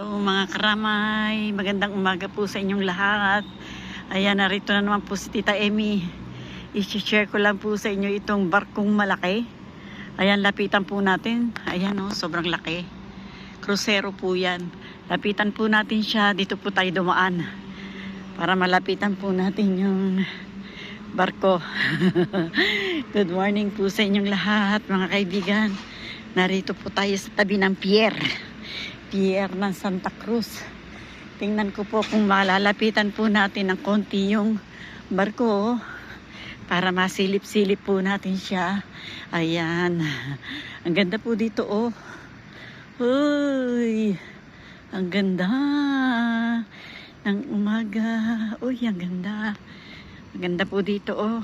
Hello mga karamay, magandang umaga po sa inyong lahat. Ayan, narito na naman po si Tita Emmy. I-share ko lang po sa inyo itong barkong malaki. Ayan, lapitan po natin. Ayan o, sobrang laki. Crucero po yan. Lapitan po natin siya. Dito po tayo dumaan. Para malapitan po natin yung barko. Good morning po sa inyong lahat, mga kaibigan. Narito po tayo sa tabi ng pier. Pier ng Santa Cruz. Tingnan ko po kung malalapitan po natin ng konti yung barko para masilip-silip po natin siya. Ayan. Ang ganda po dito oh. Uy. Ang ganda ng umaga. Uy, ang ganda. Ang ganda po dito oh.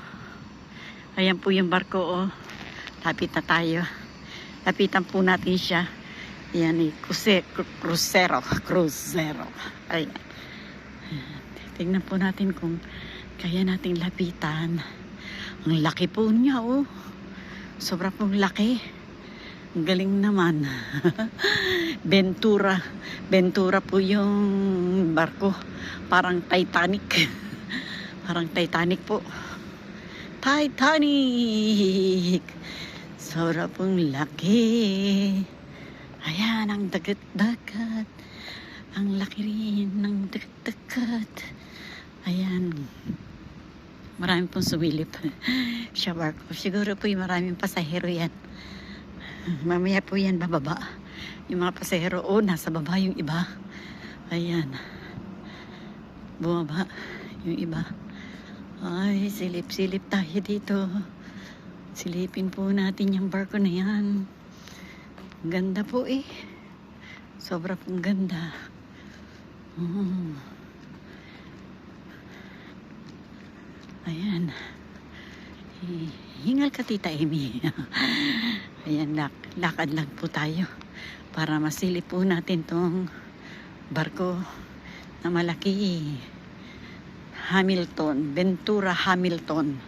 Ayan po yung barko oh. Lapit na tayo. Lapitan po natin siya. Yan eh, cruce, cru- crucero, crucero. Ayan. Tingnan po natin kung kaya nating lapitan. Ang laki po niya, oh. Sobra pong laki. Ang galing naman. Ventura. Ventura po yung barko. Parang Titanic. Parang Titanic po. Titanic! Sobra pong laki. Ayan, ang dagat-dagat. Ang laki rin ng dagat-dagat. Ayan. Marami pong sumilip. Siya barko. Siguro po yung maraming pasahero yan. Mamaya po yan bababa. Yung mga pasahero, oh, nasa baba yung iba. Ayan. Bumaba yung iba. Ay, silip-silip tayo dito. Silipin po natin yung barko na yan. Ganda po eh. Sobra pong ganda. Mm. Ayan. Hingal ka, Tita Amy. Ayan, lak lakad lang po tayo para masilip po natin tong barko na malaki. Hamilton, Ventura Hamilton.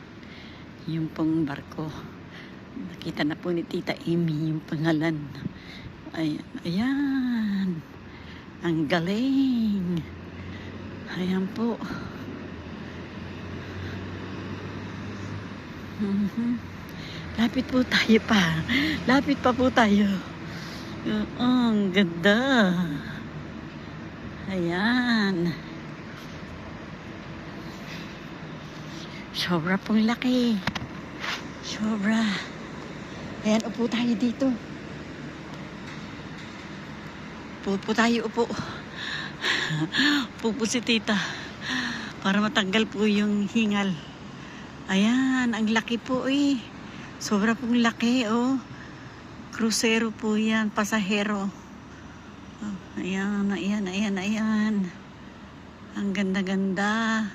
Yung pong barko. Nakita na po ni Tita Amy yung pangalan. Ayan, ayan. Ang galing. Ayan po. Mhm. Lapit po tayo pa. Lapit pa po tayo. Oo, ang ganda. Ayan. Sobra pong laki. Sobra. Ayan, upo tayo dito. Upo po tayo, upo. Upo po si tita. Para matanggal po yung hingal. Ayan, ang laki po eh. Sobra pong laki, oh. Crucero po yan, pasahero. Oh, ayan, ayan, ayan, ayan. Ang ganda-ganda.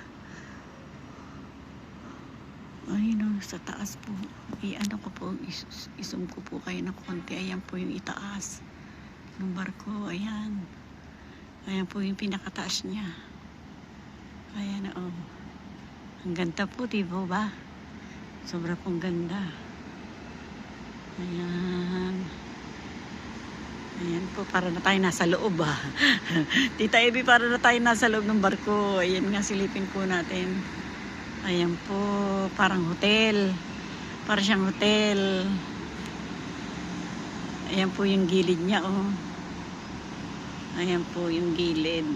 Ay, no, sa taas po. I-ano ko po, is- isum ko po kayo ng konti. Ayan po yung itaas ng barko. Ayan. Ayan po yung pinakataas niya. Ayan, oh. Ang ganda po, di ba ba? Sobra pong ganda. Ayan. Ayan po, para na tayo nasa loob ah. Tita Ebi, para na tayo nasa loob ng barko. Ayan nga, silipin po natin. Ayan po, parang hotel. Para siyang hotel. Ayan po yung gilid niya, oh. Ayan po yung gilid.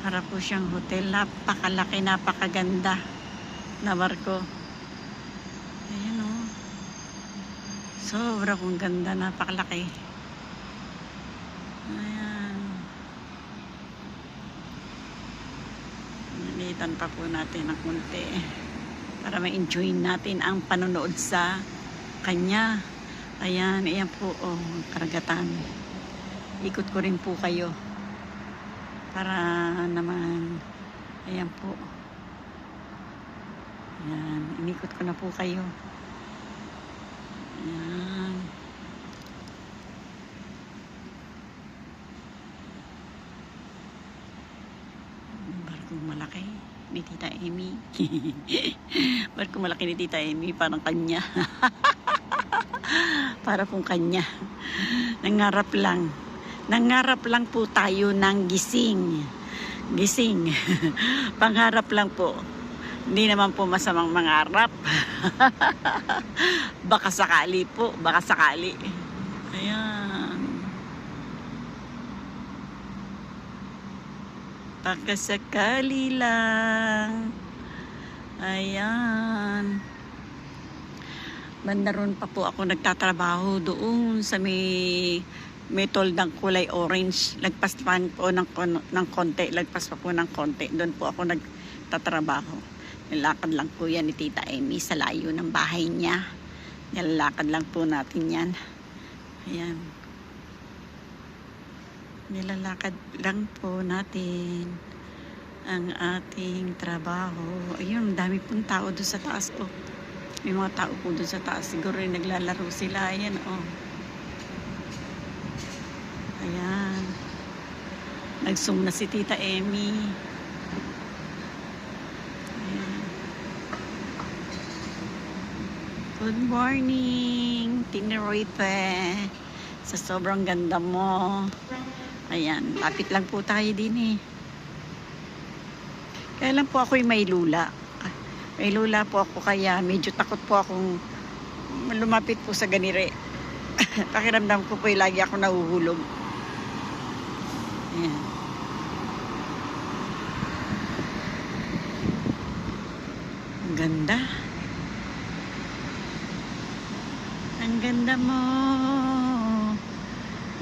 Para po siyang hotel. Napakalaki, napakaganda na barko. Ayan, oh. Sobra kong ganda, napakalaki. Ayan. Nalitan pa po natin ng konti para ma-enjoy natin ang panonood sa kanya. Ayan, ayan po, oh, karagatan. Ikot ko rin po kayo para naman, ayan po. Ayan, inikot ko na po kayo. Ayan. Barkong malaki ni Tita Amy. Barkong malaki ni Tita Amy, parang kanya. para pong kanya. Nangarap lang Nangarap lang po tayo ng gising. Gising. Pangarap lang po. Hindi naman po masamang mangarap. baka sakali po, baka sakali. Ayan. Baka sakali lang. Ayan. Banda pa po ako nagtatrabaho doon sa may may toldang kulay orange. Lagpas pa po ng, ng konti. Lagpas pa po ng konti. Doon po ako nagtatrabaho. Nilakad lang po yan ni Tita Amy sa layo ng bahay niya. Nilalakad lang po natin yan. Ayan. Nilalakad lang po natin ang ating trabaho. Ayun, dami pong tao doon sa taas. Oh. May mga tao po doon sa taas. Siguro rin naglalaro sila. Ayan, oh. Ayan. Nag-zoom na si Tita Emmy. Good morning, Tinerife. Sa sobrang ganda mo. Ayan, lapit lang po tayo din eh. Kaya lang po ako'y may lula. May lula po ako kaya medyo takot po akong lumapit po sa ganire. Pakiramdam ko po eh, lagi ako nahuhulog. Ang ganda. Ang ganda mo.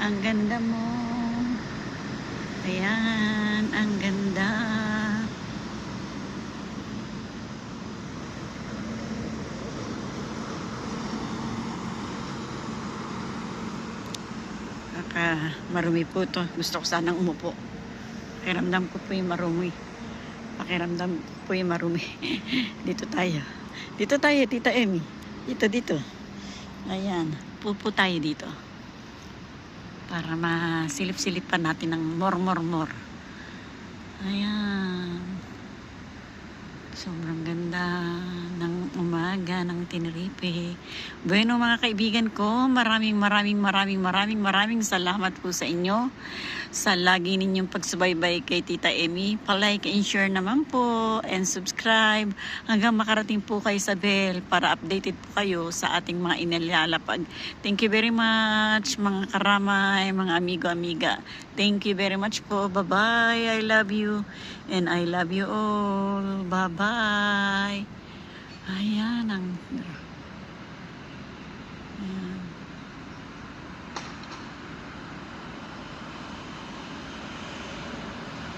Ang ganda mo. Ayan, ang ganda. Kaka marumi po to. Gusto ko sanang umupo. Pakiramdam ko po yung marumi. Pakiramdam po yung marumi. dito tayo. Dito tayo, Tita Emmy. Dito, dito. Ayan. Pupo tayo dito. Para masilip-silip pa natin ng more, more, more. Ayan. Sobrang ganda ng umaga ng Tenerife. Bueno mga kaibigan ko, maraming maraming maraming maraming maraming salamat po sa inyo sa lagi ninyong pagsubaybay kay Tita Emmy. Palike and share naman po and subscribe hanggang makarating po kay Isabel para updated po kayo sa ating mga inilalapag. Thank you very much mga karamay, mga amigo-amiga. Thank you very much po. Bye-bye. I love you and I love you all. Bye-bye. Ayan ang...